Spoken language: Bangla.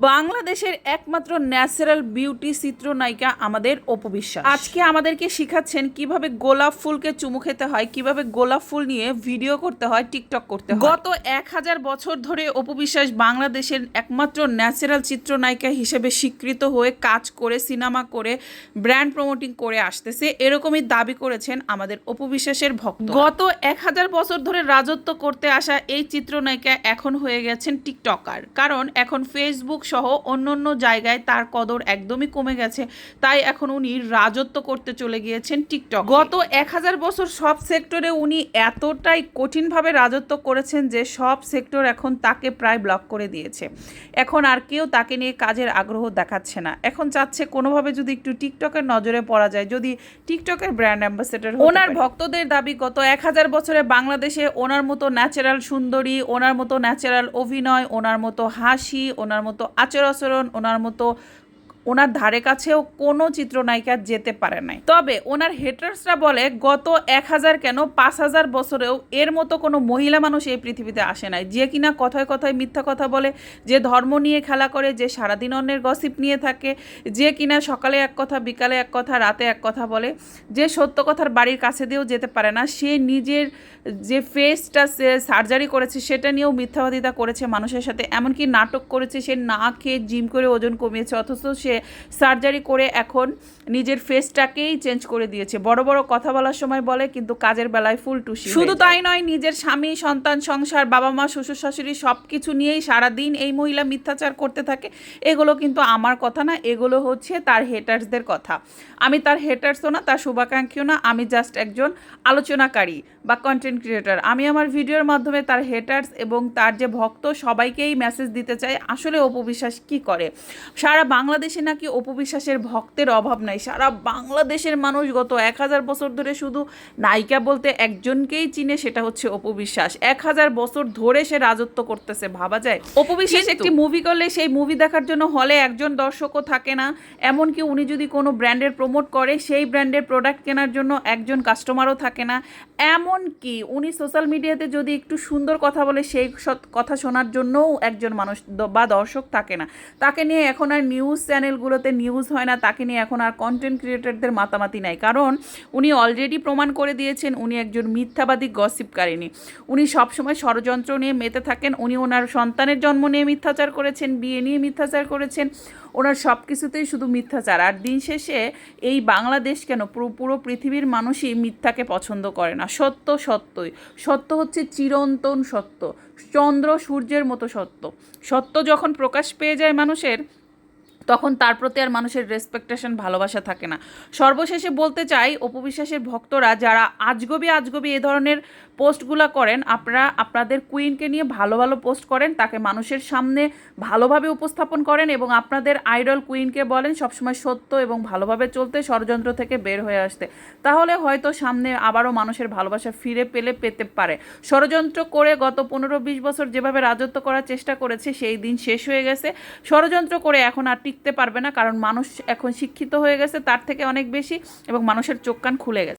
বাংলাদেশের একমাত্র ন্যাচারাল বিউটি চিত্রনায়িকা আমাদের অপবিশ্বাস আজকে আমাদেরকে শিখাচ্ছেন কীভাবে গোলাপ ফুলকে চুমু খেতে হয়, কীভাবে গোলাপ ফুল নিয়ে ভিডিও করতে হয়, টিকটক করতে হয়। গত এক হাজার বছর ধরে অপবিশ্বাস বাংলাদেশের একমাত্র ন্যাচারাল চিত্রনায়িকা হিসেবে স্বীকৃত হয়ে কাজ করে, সিনেমা করে, ব্র্যান্ড প্রমোটিং করে আসতেছে, এরকমই দাবি করেছেন আমাদের অপবিশ্বাসের ভক্ত। গত এক হাজার বছর ধরে রাজত্ব করতে আসা এই চিত্রনায়িকা এখন হয়ে গেছেন টিকটকার। কারণ এখন ফেসবুক সহ অন্য অন্য জায়গায় তার কদর একদমই কমে গেছে। তাই এখন উনি রাজত্ব করতে চলে গিয়েছেন টিকটক গত এক হাজার বছর সব সেক্টরে উনি এতটাই কঠিনভাবে রাজত্ব করেছেন যে সব সেক্টর এখন তাকে প্রায় ব্লক করে দিয়েছে। এখন আর কেউ তাকে নিয়ে কাজের আগ্রহ দেখাচ্ছে না। এখন চাচ্ছে কোনোভাবে যদি একটু টিকটকের নজরে পড়া যায় যদি টিকটকের ব্র্যান্ড অ্যাম্বাসেডর ওনার ভক্তদের দাবি গত এক হাজার বছরে বাংলাদেশে ওনার মতো ন্যাচারাল সুন্দরী ওনার মতো ন্যাচারাল অভিনয় ওনার মতো হাসি ওনার মতো আচর আচরণ ওনার মতো ওনার ধারে কাছেও কোনো চিত্রনায়িকা যেতে পারে নাই। তবে ওনার হেটার্সরা বলে, গত এক হাজার কেন পাঁচ হাজার বছরেও এর মতো কোনো মহিলা মানুষ এই পৃথিবীতে আসে নাই। যে কিনা কথায় কথায় মিথ্যা কথা বলে, যে ধর্ম নিয়ে খেলা করে, যে সারাদিন অন্যের গসিপ নিয়ে থাকে, যে কিনা সকালে এক কথা, বিকালে এক কথা, রাতে এক কথা বলে, যে সত্য কথার বাড়ির কাছে দিয়েও যেতে পারে না, সে নিজের যে ফেসটা সে সার্জারি করেছে, সেটা নিয়েও মিথ্যাবাদিতা করেছে মানুষের সাথে। এমনকি নাটক করেছে, সে না খেয়ে জিম করে ওজন কমিয়েছে, অথচ সে সার্জারি করে এখন নিজের ফেসটাকেই চেঞ্জ করে দিয়েছে। বড় বড় কথা বলার সময় বলে কিন্তু কাজের বেলায় ফুল টুসি শুধু তাই নয় নিজের স্বামী সন্তান সংসার বাবা মা শ্বশুর শাশুড়ি সব কিছু নিয়েই সারাদিন এই মহিলা মিথ্যাচার করতে থাকে। এগুলো কিন্তু আমার কথা না এগুলো হচ্ছে তার হেটার্সদের কথা। আমি তার হেটার্সও না তার শুভাকাঙ্ক্ষীও না আমি জাস্ট একজন আলোচনাকারী। বা কন্টেন্ট ক্রিয়েটার আমি আমার ভিডিওর মাধ্যমে তার হেটার্স এবং তার যে ভক্ত সবাইকেই মেসেজ দিতে চাই আসলে অপবিশ্বাস কি করে? সারা বাংলাদেশে নাকি অপবিশ্বাসের ভক্তের অভাব নাই। সারা বাংলাদেশের মানুষ গত এক হাজার বছর ধরে শুধু নায়িকা বলতে একজনকেই চিনে সেটা হচ্ছে অপবিশ্বাস এক হাজার বছর ধরে সে রাজত্ব করতেছে ভাবা যায়? অপবিশ্বাস একটি মুভি করলে সেই মুভি দেখার জন্য হলে একজন দর্শকও থাকে না। এমনকি উনি যদি কোনো ব্র্যান্ডের প্রমোট করে সেই ব্র্যান্ডের প্রোডাক্ট কেনার জন্য একজন কাস্টমারও থাকে না। এমনকি উনি সোশ্যাল মিডিয়াতে যদি একটু সুন্দর কথা বলে, সেই কথা শোনার জন্যও একজন মানুষ বা দর্শক থাকে না। তাকে নিয়ে এখন আর নিউজ চ্যানেলগুলোতে নিউজ হয় না, তাকে নিয়ে এখন আর কন্টেন্ট ক্রিয়েটারদের মাতামাতি নাই। কারণ উনি অলরেডি প্রমাণ করে দিয়েছেন, উনি একজন মিথ্যাবাদী গসিপকারিনী উনি সবসময় ষড়যন্ত্র নিয়ে মেতে থাকেন, উনি ওনার সন্তানের জন্ম নিয়ে মিথ্যাচার করেছেন, বিয়ে নিয়ে মিথ্যাচার করেছেন। ওনার সব কিছুতেই শুধু মিথ্যাচার। আর দিন শেষে এই বাংলাদেশ কেন? পুরো পৃথিবীর মানুষই মিথ্যাকে পছন্দ করে না। সত্য সত্যই। সত্য হচ্ছে চিরন্তন সত্য। চন্দ্র সূর্যের মতো সত্য। সত্য যখন প্রকাশ পেয়ে যায় মানুষের তখন তার প্রতি আর মানুষের রেসপেকটেশন ভালোবাসা থাকে না। সর্বশেষে বলতে চাই অপবিশ্বাসের ভক্তরা যারা আজগবি আজগবি এ ধরনের পোস্টগুলো করেন, আপনারা আপনাদের কুইনকে নিয়ে ভালো ভালো পোস্ট করেন, তাকে মানুষের সামনে ভালোভাবে উপস্থাপন করেন এবং আপনাদের আইডল কুইনকে বলেন, সবসময় সত্য এবং ভালোভাবে চলতে, ষড়যন্ত্র থেকে বের হয়ে আসতে। তাহলে হয়তো সামনে আবারও মানুষের ভালোবাসা ফিরে পেলে পেতে পারে। ষড়যন্ত্র করে গত পনেরো বিশ বছর যেভাবে রাজত্ব করার চেষ্টা করেছে, সেই দিন শেষ হয়ে গেছে। ষড়যন্ত্র করে এখন আর টিকতে পারবে না, কারণ মানুষ এখন শিক্ষিত হয়ে গেছে, তার থেকে অনেক বেশি এবং মানুষের চোখ কান খুলে গেছে।